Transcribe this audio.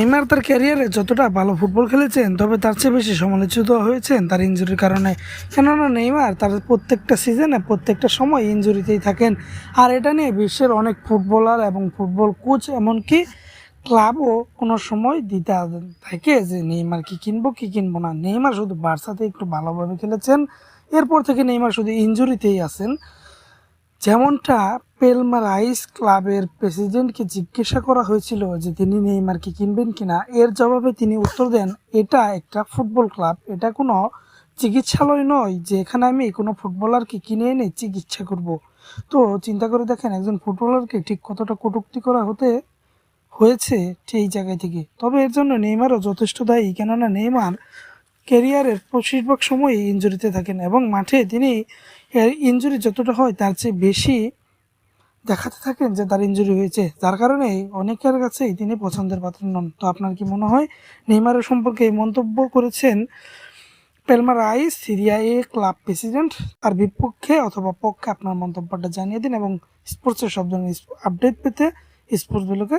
Neymar তার ক্যারিয়ারে যতটা ভালো ফুটবল খেলেছেন, তবে তার চেয়ে বেশি সমালোচিত হয়েছেন তার ইনজুরির কারণে। কেননা নেইমার তার প্রত্যেকটা সিজনে প্রত্যেকটা সময় ইনজুরিতেই থাকেন। আর এটা নিয়ে বিশ্বের অনেক ফুটবলার এবং ফুটবল কোচ এমনকি ক্লাবও কোনো সময় দিতে থাকে যে নেইমার কি কিনবো কি কিনবো না। নেইমার শুধু বার্সাতে একটু ভালোভাবে খেলেছেন। এরপর থেকে নেইমার শুধু ইনজুরিতেই আছেন। যেমনটা পেলমারাইস ক্লাবের প্রেসিডেন্টকে জিজ্ঞাসা করা হয়েছিল যে তিনি নেইমারকে কিনবেন কিনা, এর জবাবে তিনি উত্তর দেন, এটা একটা ফুটবল ক্লাব। এটা কোনো চিকিৎসালয় নয় যে এখানে আমি কোনো ফুটবলারকে কিনে এনে চিকিৎসা করব। তো চিন্তা করে দেখেন একজন ফুটবলারকে ঠিক কতটা কটূক্তি করা হতে, হয়েছে সেই জায়গায় থেকে। তবে এর জন্য নেইমারও যথেষ্ট দায়ী, কেননা নেইমার ক্যারিয়ারের বেশিরভাগ সময় ইনজুরিতে থাকেন এবং মাঠে তিনি ইনজুরি যতটা হয় তার চেয়ে বেশি দেখাতে থাকেন যে তার ইনজুরি হয়েছে। যার কারণে অনেকের কাছেই তিনি পছন্দের পাত্র নন। তো আপনার কি মনে হয় নেইমারের সম্পর্কে এই মন্তব্য করেছেন পেলমার আই সিরিয়া এ ক্লাব প্রেসিডেন্ট। তার বিপক্ষে অথবা পক্ষে আপনার মন্তব্যটা জানিয়ে দিন এবং স্পোর্টসের সব ধরনের আপডেট পেতে স্পোর্টসগুলোকে